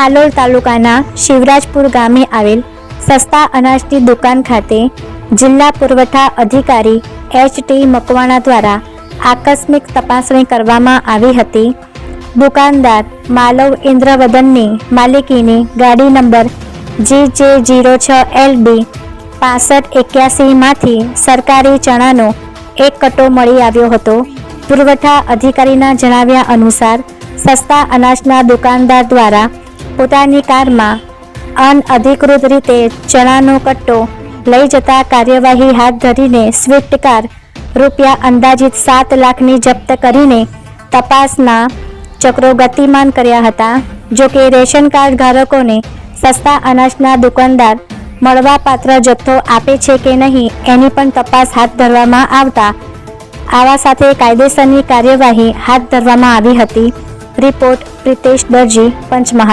હાલોલ તાલુકાના શિવરાજપુર ગામે આવેલ સસ્તા અનાજની દુકાન ખાતે જિલ્લા પુરવઠા અધિકારી એચ ટી મકવાણા દ્વારા આકસ્મિક તપાસણી કરવામાં આવી હતી. દુકાનદાર માલવ ઇન્દ્રવદનની માલિકીની ગાડી નંબર જી જે જીરો છ એલ બી પાસઠ એક્યાસીમાંથી સરકારી ચણાનો એક કટો મળી આવ્યો હતો. પુરવઠા અધિકારીના જણાવ્યા અનુસાર સસ્તા અનાજના દુકાનદાર દ્વારા પોતાની કારમાં અનઅધિકૃત રીતે ચણાનો કટ્ટો લઈ જતા કાર્યવાહી હાથ ધરીને સ્વિફ્ટ કાર રૂપિયા અંદાજિત સાત લાખની જપ્ત કરીને તપાસના ચક્રો ગતિમાન કર્યા હતા. જો કે રેશન કાર્ડ ધારકોને સસ્તા અનાજના દુકાનદાર મળવાપાત્ર જથ્થો આપે છે કે નહીં, એની પણ તપાસ હાથ ધરવામાં આવતા આવા સાથે કાયદેસરની કાર્યવાહી હાથ ધરવામાં આવી હતી. રિપોર્ટ પ્રિતેશ દરજી, પંચમહાલ.